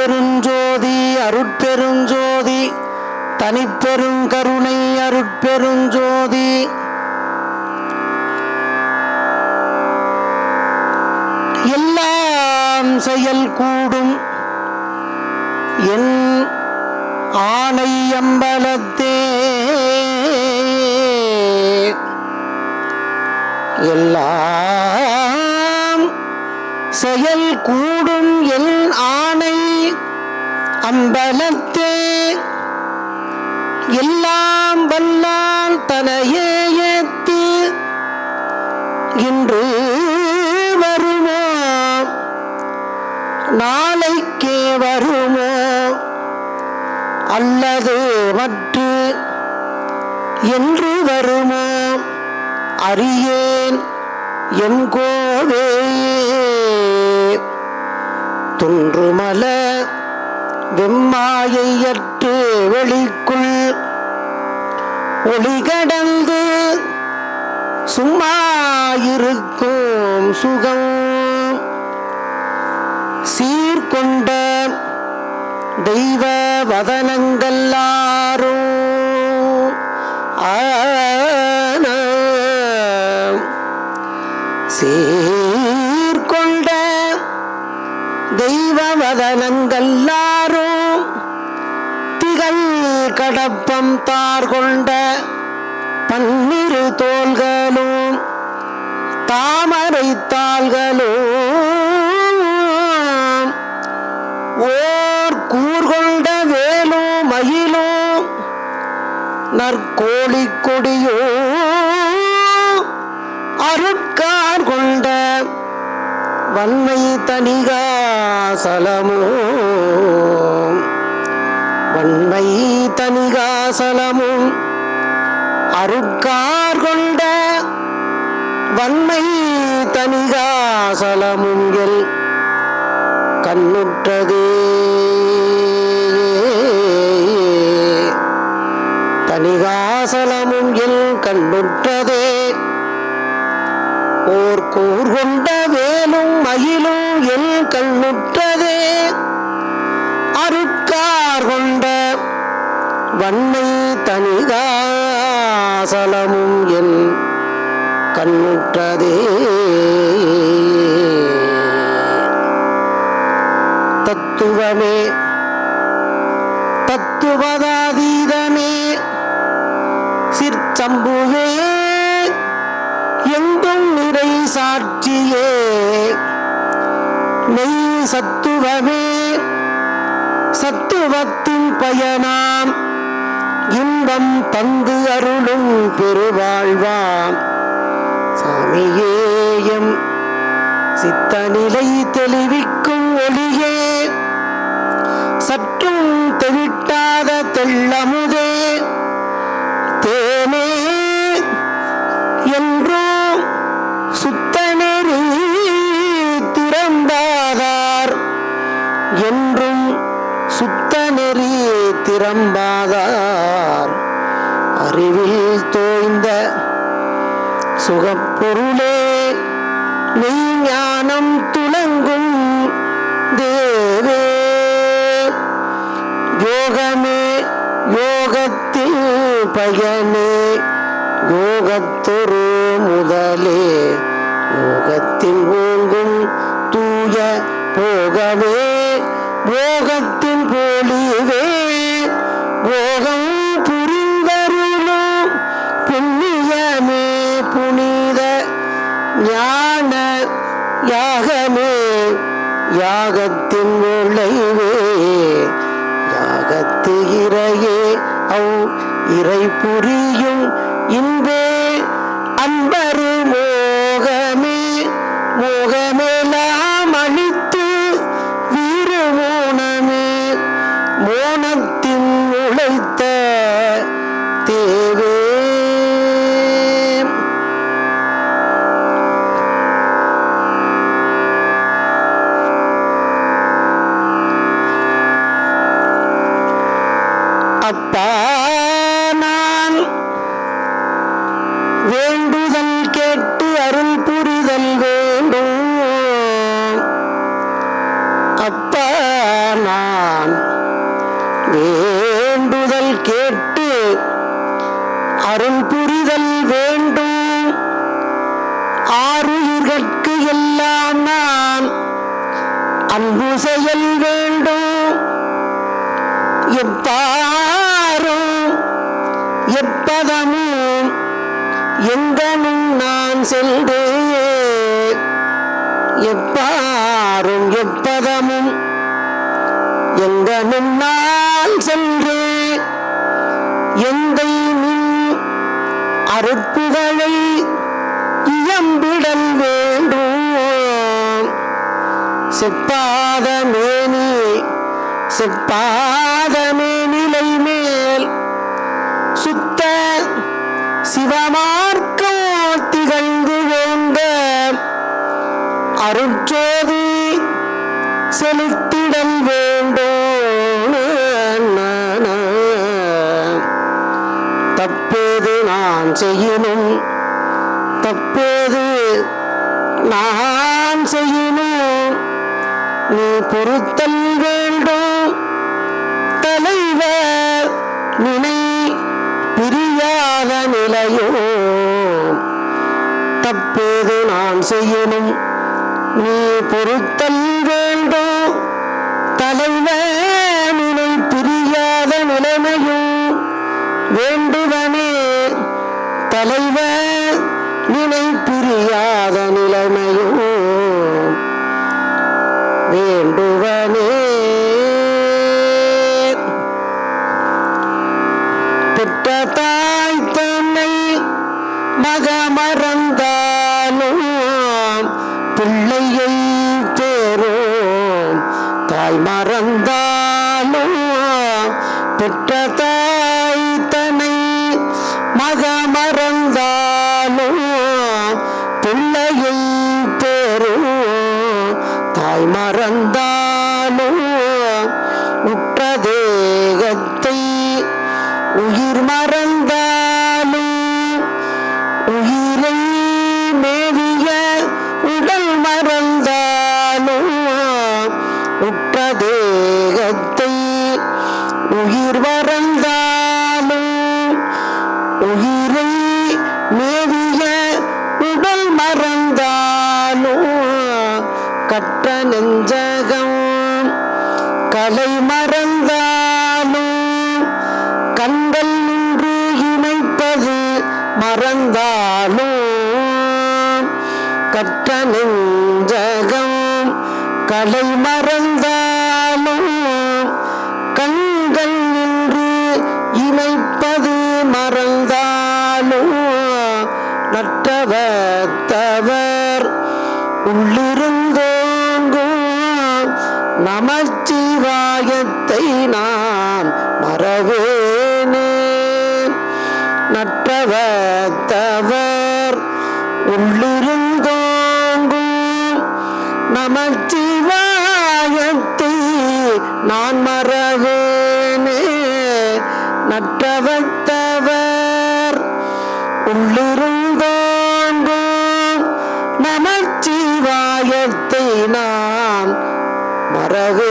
அருட்பெருஞ்சோதி இன்று வருமோ? நாளைக்கே வருமோ? அல்லது மற்று என்று வருமோ? அறியேன் என் கோவே. துன்றுமல வெம்மாயையற்று வெளிக்குள் ஒளி கடந்து சும்மா சீராயிருக்கும் சுகம். சீர்கொண்ட தெய்வ வதனங்கள்லாரும் சீர்கொண்ட தெய்வ வதனங்கள்லாரும் திகழ் கடப்பம் தார்கொண்ட பன்னிரு தோள்களும் தாமரை தாள்களோ ஓர் கூர்கொண்ட வேலோ மயிலோ நற்கோழி கொடியோ அருட்கார் கொண்ட வன்மை தனிகாசலமோ வன்மை தனிகாசலமும் அருட்கார் கொண்ட வன்மை தனிகாசலமும் எல் கண்ணுற்றதே. தனிகாசலமும் எல் கண்ணுற்றதே. ஓர் கூர் கொண்ட வேலும் மயிலும் எல் கண்ணுற்றதே. அருட்கார் கொண்ட வன்மை தனிகாசலமும் என் கண்ணுற்றதே தத்துவமே தத்துவதாதீதமே. சிற்சம்புவே எங்கும் நிறை சாட்சியே. மெய் சத்துவமே சத்துவத்தின் பயனாம். இன்பம் தந்து அருளும் பெருவாழ்வாம். சாமியேயம். சித்தநிலை தெளிவிக்கும் ஒளியே. சற்றும் தெவிட்டாத தெள்ளமுதே. யாகத்தின் விளைவே யாகத்து இறையே அவ் இறை புரியும் இன்பே அன்பரு மோகமே மோகமெல்லாம் நான் செய்யணும். தப்பேது நான் செய்யணும். நீ பொறுத்தல் வேண்டும். தலைவர் நினை பிரியாத நிலையோ. தப்பேது நான் செய்யணும். நீ பொறுத்தல் கண்கள் நின்று இமைப்பது மறந்தாலும் கட்ட நெஞ்சகம் கடை மறந்த உள்ளிருந்தோங்கும். நமச்சிவாயத்தை நான் மறவேனே. நற்றவத்தவர் உள்ளிருந்தோங்கும். நமச்சிவாயத்தை நான் மறவே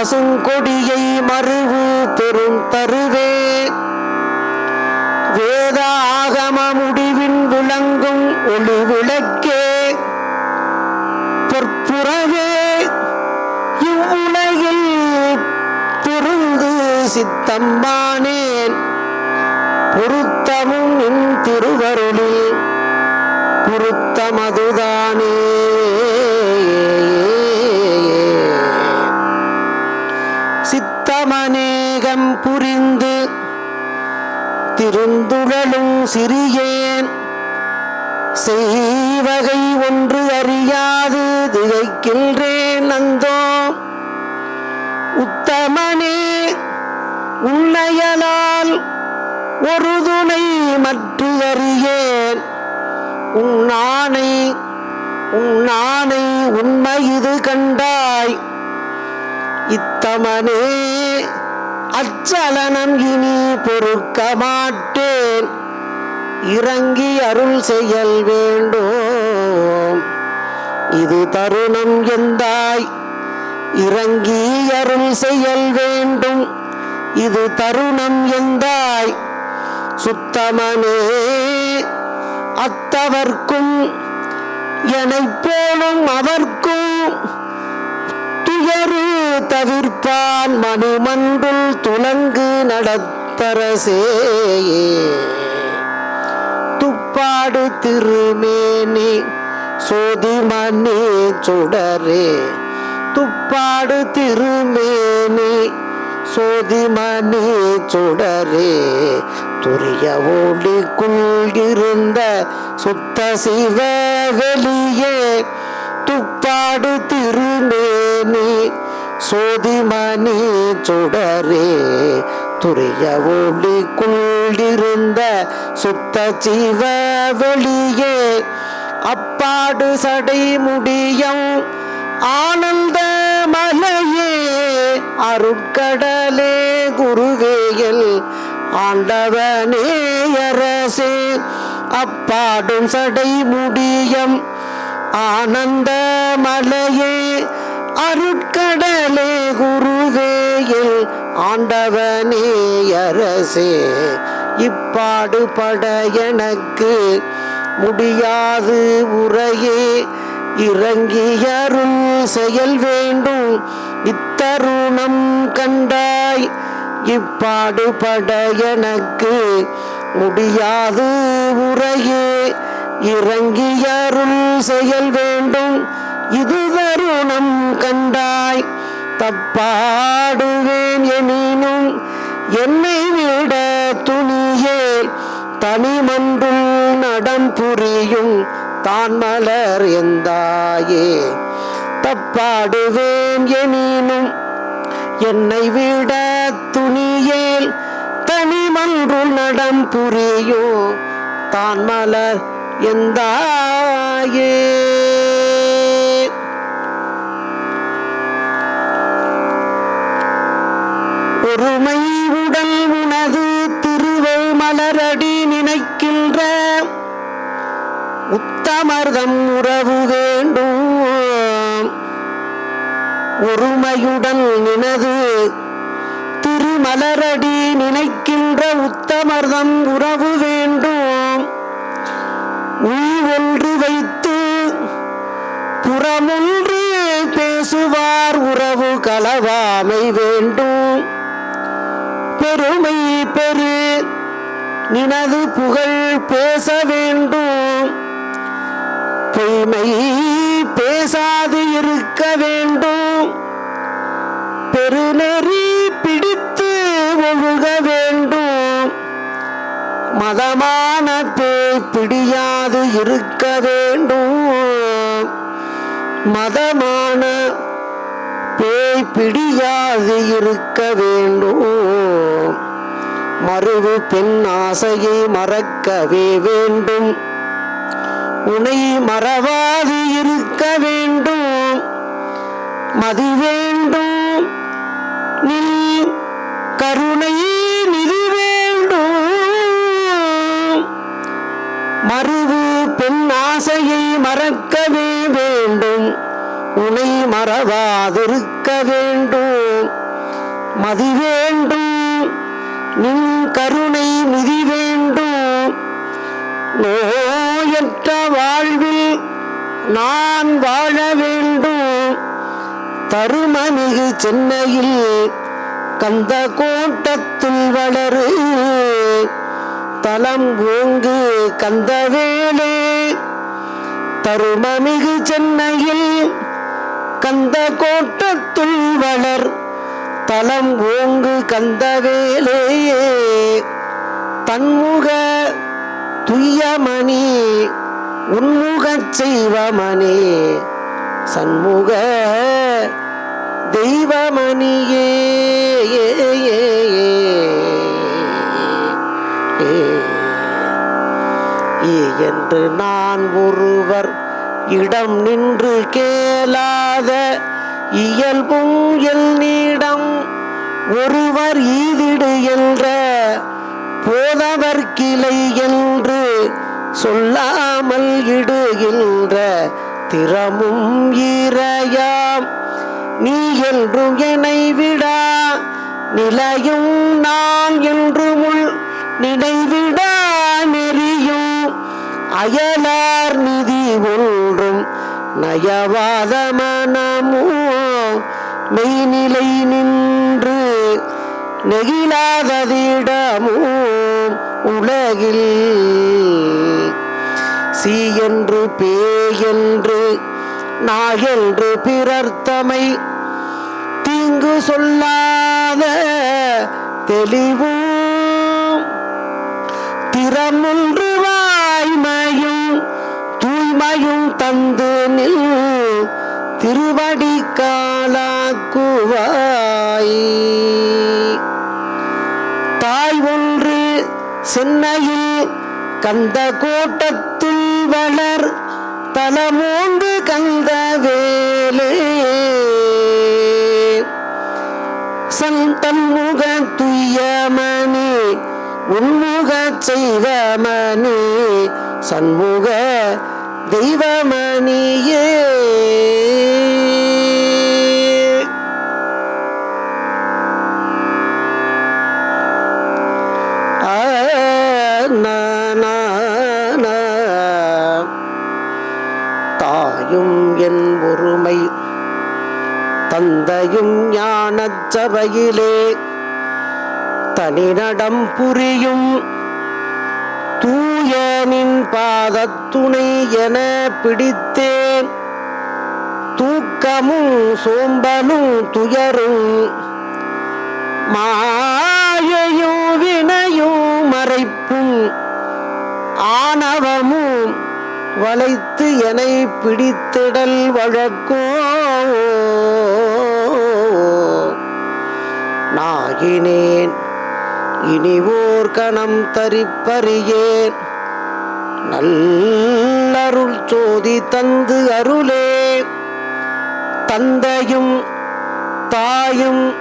பசுங்கொடியை மறுவு பெரும் தருவே. வேத ஆகம முடிவின் விளங்கும் ஒளி விளக்கே பொற்புறவே இவ்வுலகில் துருந்து சித்தம்பானேன் பொருத்தமும் நின் திருவருளில் பொருத்தமதுதானே. புரிந்து திருந்துழலும் சிறியேன். செய்வகை ஒன்று அறியாது திகைக்கின்றேன் நந்தோ. உத்தமனே உன்னையலால் ஒரு துணை மற்று அறியேன். உன்னானை உன்னானை உண்மை இது கண்டாய். இத்தமனே அச்சலனம் இனி பொறுக்க மாட்டேன் இறங்கி அருள் செயல் வேண்டும். இது தருணம் எந்தாய்? இறங்கி அருள் செயல் வேண்டும். இது தருணம் எந்தாய்? சுத்தமனே அத்தவர்க்கும் எனை போலும் அவர்க்கும் துயரு தவிர்ப்பான் மணிமன்றுள் துலங்கு நடத்தரசே துப்பாடு திருமேனி சோதிமணி சுடரே. துப்பாடு திருமேனி சோதிமணி சுடரே. துரிய ஒளிக்குள் இருந்த சுத்த சிவ வெளியே. துப்பாடு திருமேனி சோதிமணி சுடரே துரிய ஒளிக்குள்ளிருந்த சுத்த சிவ வெளியே அப்பாடு சடை முடியம் ஆனந்த மலையே அருட்கடலே குருவேயல் ஆண்டவனே அரசே அப்பாடும் சடை முடியம் ஆனந்த மலையே அருட்கடலே குருவேயில் ஆண்டவனே அரசே இப்பாடுபட எனக்கு முடியாது உரையே. இறங்கியருள் செயல் வேண்டும் இத்தருணம் கண்டாய். இப்பாடுபட எனக்கு முடியாது உரையே. இறங்கியருள் செயல் வேண்டும் இது தருணம் கண்டாய். தப்பாடுவேன் எனினும் என்னை விட துணியே. தனிமன்றுள் நடம் புரியும் தான் மலர் எந்தாயே. தப்பாடுவேன் எனினும் என்னை விட துணியேல் தனிமன்றுள் நடம் புரியோ தான் மலர் எந்தாயே. ஒருமை உடல் உனது திருவை மலரடி நினைக்கின்ற உத்தமர்தம் உறவு வேண்டும். ஒருமையுடன் நினது திருமலரடி நினைக்கின்ற உத்தமர்தம் உறவு வேண்டும். நீ ஒன்று வைத்து புறமொன்று பேசுவார் உறவு கலவாமை வேண்டும். பெருமை பெரு நினது புகழ் பேச வேண்டும். பொய்மை பேசாது இருக்க வேண்டும். பெருநெறி பிடித்து ஒழுக வேண்டும். மதமான பேய் பிடியாது இருக்க வேண்டும். மதமான பேய் பிடியாது இருக்க வேண்டும். மறுவு பெண் ஆசையை மறக்கவே வேண்டும். உனை மறவாது இருக்க வேண்டும். மதி வேண்டும். நீ கருணை நிதி வேண்டும். மறுவு பெண் ஆசையை மறக்க துணை மறவாதிருக்க வேண்டும். மதி வேண்டும். நின் கருணை மிதி வேண்டும். நோயற்ற வாழ்வில் நான் வாழ வேண்டும். தருமமிகு சென்னையில் கந்த கோட்டத்தில் வளரு. தலம் ஓங்கு கந்தவேலே தருமமிகு சென்னையில் கந்த கோட்டத்துள் வளர் தலம் ஓங்கு கந்தவேலேயே தன்முக துய்யமணி உன்முகச் செய்வமணி சண்முக தெய்வமணியே ஏ, என்று நான் ஒருவர் இடம் நின்று கேளாத இயல்பும் எல் நீடம் ஒருவர் ஈதிடு என்ற போதவர் கிளை என்று சொல்லாமல் இடுகின்ற திறமும் ஈரையாம் நீ என்றும் என்னை விடா நிலையும் நான் என்று உள் நினைவிடா நெறியும் அயலார் நீ நயவாத மனமோ மெய்நிலை நின்று நெகிழாததிடமோ உலகில் சீ என்று பேயென்று நாயென்று பிறர்த்தமை. தீங்கு சொல்லாத தெளிவும். திறமுன்று தூய்மையும் தந்து நில் திருவடி காலாக்குவாய் தாய் ஒன்று சென்னையில் கந்த கோட்டத்துள் வளர் தலமோந்து கந்த வேலே. சந்தன்முக துய்யமணி உன்முக செய்வமணி சண்முக தெய்வமணியே. தாயும் என் ஒருமை தந்தையும் ஞானச்சபையிலே தனிநடம் புரியும் தூயனின் பாதத்துணை என பிடித்தேன். தூக்கமும் சோம்பலும் துயரும். மாயையும் வினையும் மறைப்பும் ஆணவமும் வளைத்து என பிடித்திடல் வழக்கோ. நாகினேன் இனி ஓர் கணம் தரிப்பறியேன். நல்லருள் சோதி தந்து அருளே. தந்தையும் தாயும்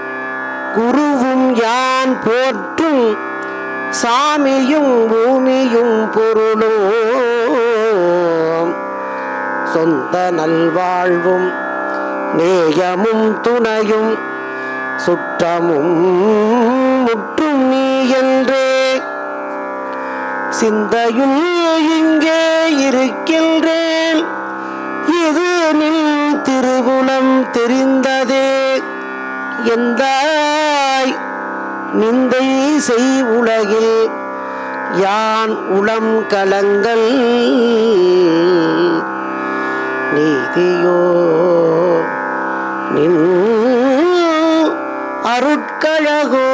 குருவும் யான் போற்றும் சாமியும் பூமியும் பொருளோ சொந்த நல்வாழ்வும் நேயமும் துணையும் சுற்றமும் முற்றும் நீ என்றே. சிந்தையும் இங்கே இருக்கின்றேன். இது நின் திருகுணம் தெரிந்ததே. எந்தாய் நிந்தை செய் உலகில் யான் உளம் கலங்கள். நீதியோ நின் அருட்கழகோ.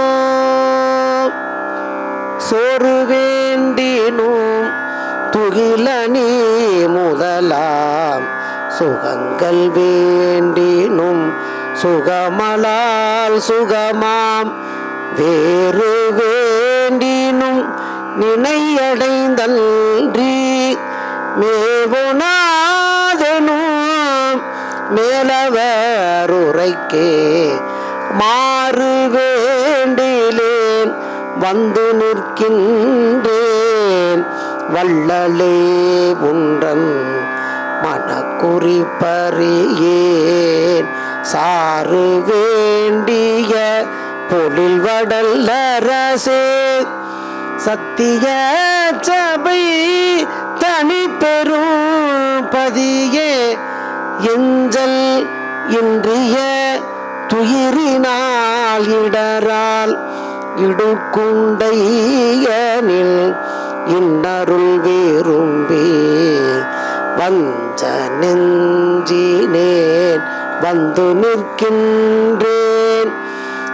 சோறு வேண்டினோ துகில நீ முதலாம். சுகங்கள் வேண்டினும் சுகமலால் சுகமாம். வேறு வேண்டினும் நினையடைந்தன்றி மேவுனாதனும் மேலவருரைக்கே மாறு வேண்டிலேன் வந்து நிற்கின்றே. வள்ளலே உன்றன் மனக்குறிப்பறியேன். சாறு வேண்டிய பொழில் வடல்லரசே சத்திய சபை தனி பெரும் பதியே. எஞ்சல் இன்றிய துயிரினால் இடரால் இடுக்குண்டையனில் இன்னருள் விரும்பி வஞ்ச நெஞ்சினேன் வந்து நிற்கின்றேன்.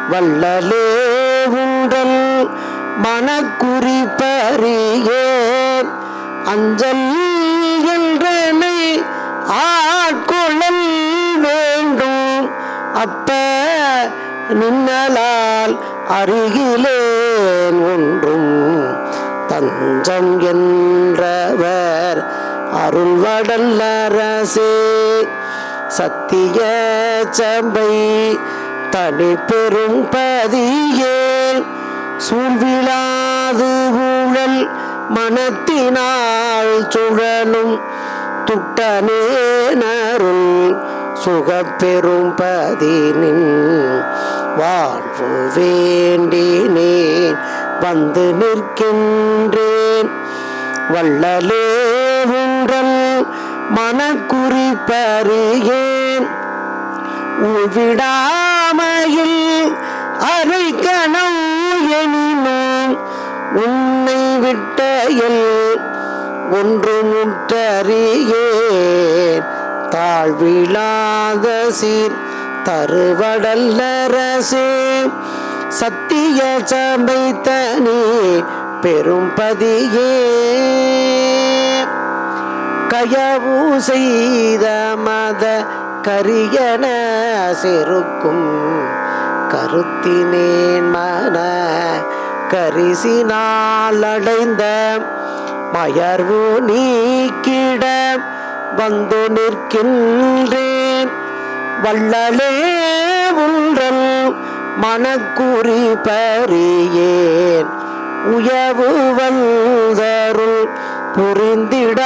வள்ளலே உங்கள் மனக்குறிப்பறியேன் அஞ்சல் என்றனை ஆட்கொள்ளல் வேண்டும். அப்ப நின்னலால் அருகிலேன் ஒன்றும் தஞ்சம் என்றவர் அருள்வடல்லரசே சத்திய சபை தனி பெரும் பதியேல் சூழ்விழாது ஊழல் மனத்தினால் சுழலும் துட்டனேனருள் சுகப்பெரும் பதினின் வாழ்வு வேண்டினேன். வந்து நிற்கின்றேன். வள்ளலே உன்றல் மனக்குறிப்பறியேன். உள்விடாமையில் அரைக்கணம் எனினும் உன்னை விட்ட எல் ஒன்று முற்றறியேன் தாழ்விழாத சீர் தருவடல்லரசே சத்திய சபைத்தனே பெரும் பதியே. கயவு செய்த மத கரியன செருக்கும் கருத்தினேன் மன கரிசினால் அடைந்த மயர்வு நீக்கிட வந்து நிற்கின்றேன். வள்ளலே மனக்குறி பறியேன். உயவு வந்தருள் புரிந்திடாயெனில்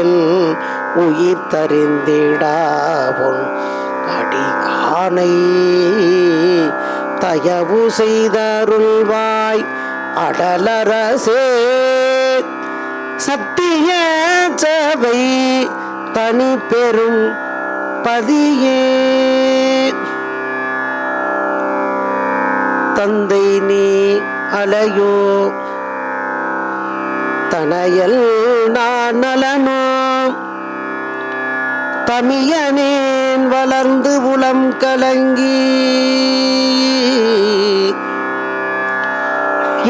எல் உயிர் தறிந்திடாவும் அடி ஆனை தயவு செய்தருள்வாய் அடலரசே. சத்திய சபை தனி பெரும் பதியே. தந்தை நீ அலையோ? தனையல் நான் நலனோ தமியனேன் வளர்ந்து உளம் கலங்கி.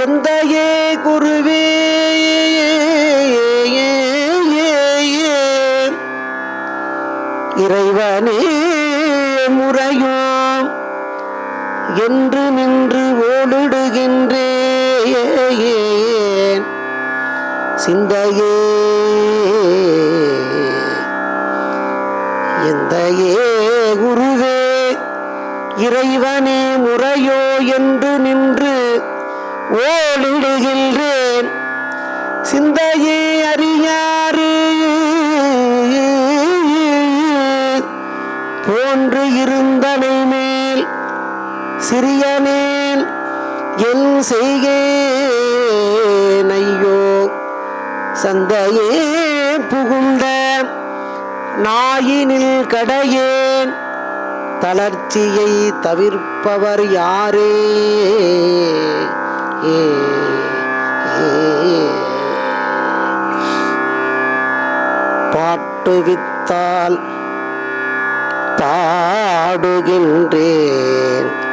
எந்த ஏ குருவே? இறைவனே முறையோ? என்று நின்று ஓடிடுகின்றேன். சிந்தையே எந்த ஏ குருவே இறைவனே முறையோ என்று நின்று ஓடிடுகின்றேன். சிந்தையே அறியாறு போன்று இருந்தனைமே மேல் சிறியனேன் என் செய்கையோ சந்தையே புகுந்த நாயினில் கடையேன். தளர்ச்சியை தவிர்ப்பவர் யாரே? ஏ, பாட்டு பாட்டுவித்தால் பாடுகின்றேன்.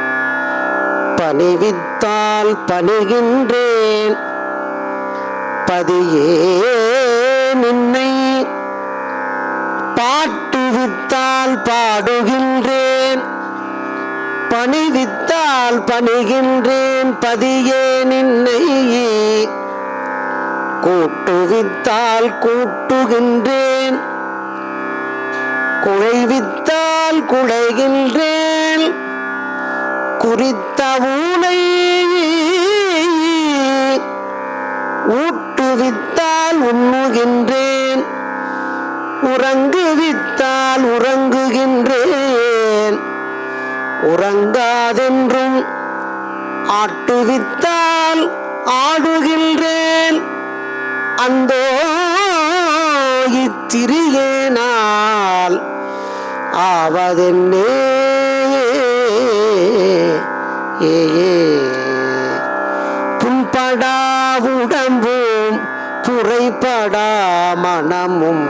பணிவித்தால் பணிகின்றேன். பதியே நின்னை பாட்டுவித்தால் பாடுகின்றேன். பணிவித்தால் பணிகின்றேன். பதியே நின்னை கூட்டுவித்தால் கூட்டுகின்றேன். குழைவித்தால் குழைகின்றேன். குறித்த ஊனை ஊட்டுவித்தால் உண்ணுகின்றேன் உறங்குவித்தால் உறங்குகின்றேன். உறங்காதென்றும் ஆட்டுவித்தால் ஆடுகின்றேன். அந்தோ இத்திரியேனால் ஆவதென்னே ஏ புண்படா உடம்பும் புரைப்படா மனமும்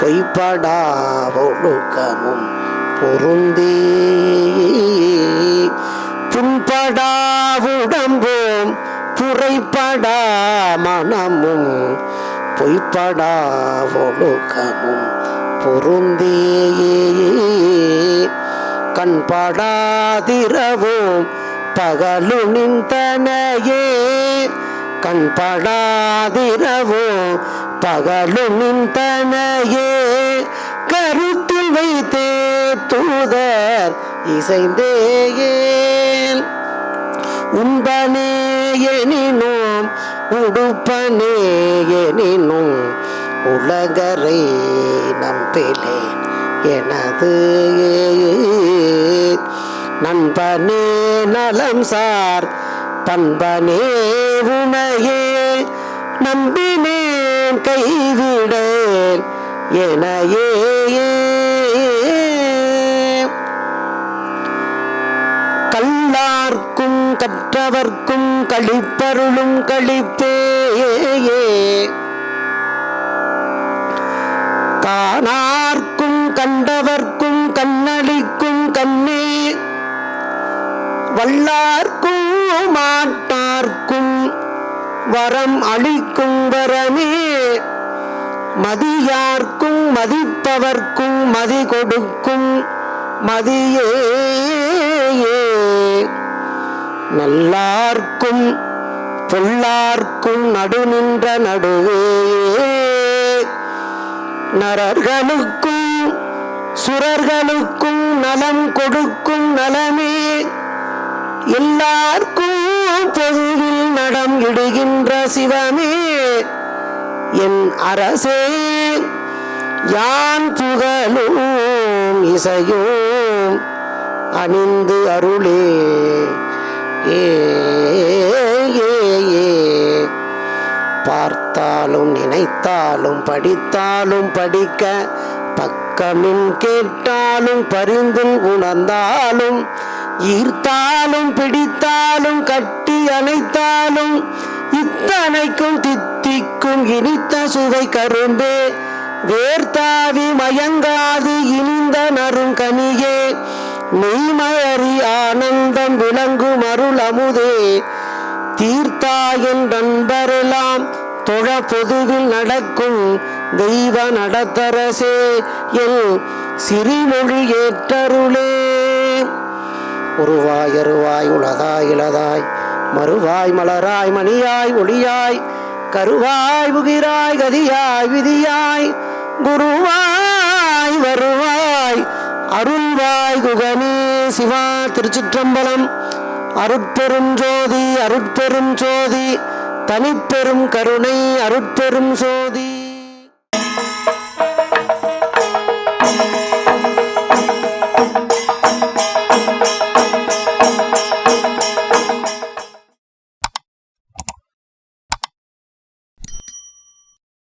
பொய்ப்படா ஒழுக்கமும் பொருந்தே. புண்படா உடம்பும் புரைப்படா மனமும் பொய்ப்படா ஒழுக்கமும் பொருந்தேயே கண்படாதிரவும் பகலு நின்றனையே கண்படாதிரவும் பகலு நின்றனையே கருத்தில் வைத்தே தூதர் இசைந்தேயேல். உண்பனே எனினும் உடுப்பனே எனினும் உலகரை நம்பிலே எனது ஏ நண்பனே நலம் சார் பண்பனே உனையே நம்பினேன் கைவிடேன் எனையே. கல்லார்க்கும் கற்றவர்க்கும் கழிப்பருளும் கழிப்பேயே காணார்க்கும் கண்டவர்க்கும் கண்ணளிக்கும் கண்ணே. வல்லார்க்கும் மாட்டார்க்கும் வரம் அளிக்கும் வரமே. மதியார்க்கும் மதிப்பவர்க்கும் மதி கொடுக்கும் மதியே நல்லார்க்கும் பொல்லார்க்கும் நடு நின்ற நடுவே. நரர்களுக்கும் சுரர்களுக்கும் நலம் கொடுக்கும் நலமே. எல்லார்க்கும் பொதுவில் நடம் இடுகின்ற சிவமே என் அரசே யான் புகழும் இசையும் அணிந்து அருளே. ஏ ஏ ஏ. பார்த்தாலும் நினைத்தாலும் படித்தாலும் படிக்க பக்கமின் கேட்டாலும் பரிந்தும் உணர்ந்தாலும் ஈர்த்தாலும் பிடித்தாலும் கட்டி அணைத்தாலும் இத்தனைக்கும் தித்திக்கும் இனித்த சுவை கரும்பே. வேர்த்தாவி மயங்காது இனிந்த நறுங்கனியே மெய்மறி ஆனந்தம் விளங்கும் அருள் அமுதே. தீர்த்தாயின் நண்பரெல்லாம் தொழ பொதுவில் நடக்கும் தெய்வ நடத்தரசே. என் சிறிமொழி ஏற்றருளே. உருவாய் அருவாய் உளதாய் இளதாய் மறுவாய் மலராய் மணியாய் ஒளியாய். கருவாய் புகிராய் கதியாய் விதியாய். குருவாய் வருவாய். அருள்வாய் குகனே சிவா திருச்சிற்றம்பலம். அருட்பெரும் ஜோதி அருட்பெரும் ஜோதி. தனிப்பெரும் கருணை அருட்பெரும் சோதி